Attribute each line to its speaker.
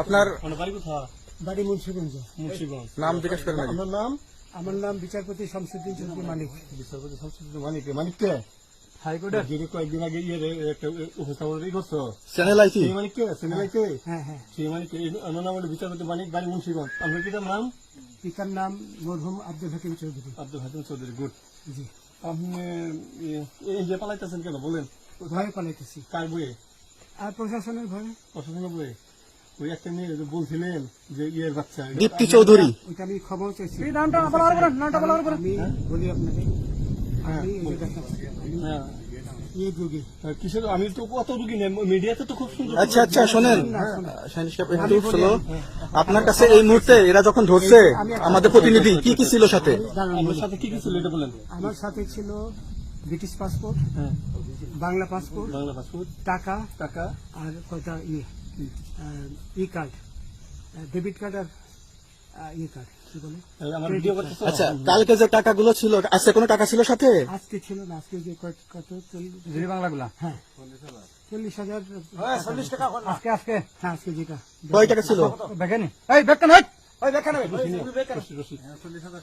Speaker 1: আপনার
Speaker 2: মানে বাড়ি
Speaker 3: মুন্সিগঞ্জ
Speaker 2: মুন্সিগঞ্জ
Speaker 1: নাম জিজ্ঞেস করেন।
Speaker 2: আপনার নাম
Speaker 3: আমার নাম বিচারপতি শামসুদ্দিন চৌধুরী মানিক
Speaker 2: বিচারপতি শামসুদ্দিন মানিক মানিক কে
Speaker 3: হাইকোর্টের
Speaker 2: যিনি কয়েকদিন আগে ইয়ে রে, একটা উপস্থাপন করছ
Speaker 1: চ্যানেল আইটি
Speaker 2: সেই মানিক কে সিনেমাই কে
Speaker 3: হ্যাঁ হ্যাঁ
Speaker 2: সেই মানিক আমার নাম হলো বিচারপতি মানিক বাড়ি মুন্সিগঞ্জ আপনার পিতার নাম
Speaker 3: পিতার নাম মরহুম আব্দুল হাকিম চৌধুরী
Speaker 2: আব্দুল হাকিম চৌধুরী গুড
Speaker 3: জি
Speaker 2: আপনি ইয়ে, এই যে পালাইতেছেন কেন বলেন
Speaker 3: ভয়ে পালাইতেছি
Speaker 2: কার বইয়ে
Speaker 3: আর প্রশাসনের
Speaker 2: ওই একটা মেয়ে বলছিলেন যে ইয়ের বাচ্চা
Speaker 1: দীপ্তি চৌধুরী।
Speaker 3: ওইটা আমি ক্ষমাও চাইছি।
Speaker 4: নামটা বলার পরে নামটা বলার পরে
Speaker 3: আমি বলি আপনাকে আমি এই যে দেখেন, আমি
Speaker 2: হ্যাঁ
Speaker 3: এই রোগী
Speaker 2: তো কত রুগী নেই মিডিয়াতে তো খুব সুন্দর
Speaker 1: আচ্ছা আচ্ছা শোনেন। শোনো। আপনার কাছে এই মুহূর্তে এরা যখন ধরছে আমাদের প্রতিনিধি কি কি ছিল সাথে?
Speaker 3: বলি।
Speaker 2: সাথে কি কি ছিল এটা বলেন।
Speaker 3: আমার সাথে ছিল ব্রিটিশ পাসপোর্ট
Speaker 2: হ্যাঁ।
Speaker 3: বাংলা পাসপোর্ট
Speaker 2: বাংলা পাসপোর্ট
Speaker 3: টাকা
Speaker 2: টাকা।
Speaker 3: আর কয়টা ইয়ে ই কার্ড ডেবিট কার্ড আর ই কার্ড কি বলে?
Speaker 2: এই আমার ভিডিও করতেছো?
Speaker 1: আচ্ছা কালকে যে টাকাগুলো ছিল আজকে কোনো টাকা ছিল সাথে?
Speaker 3: আজকে ছিল না আজকে যে কত চল্লিশ
Speaker 4: বাংলাগুলা?
Speaker 3: হ্যাঁ। চল্লিশ হাজার
Speaker 4: চল্লিশ টাকা আজকে আজকে।
Speaker 3: হ্যাঁ আজকে যেটা।
Speaker 1: কয় টাকা ছিল?
Speaker 4: দেখেনি? এই বেকান ওই বেকান বেকান
Speaker 1: চল্লিশ হাজার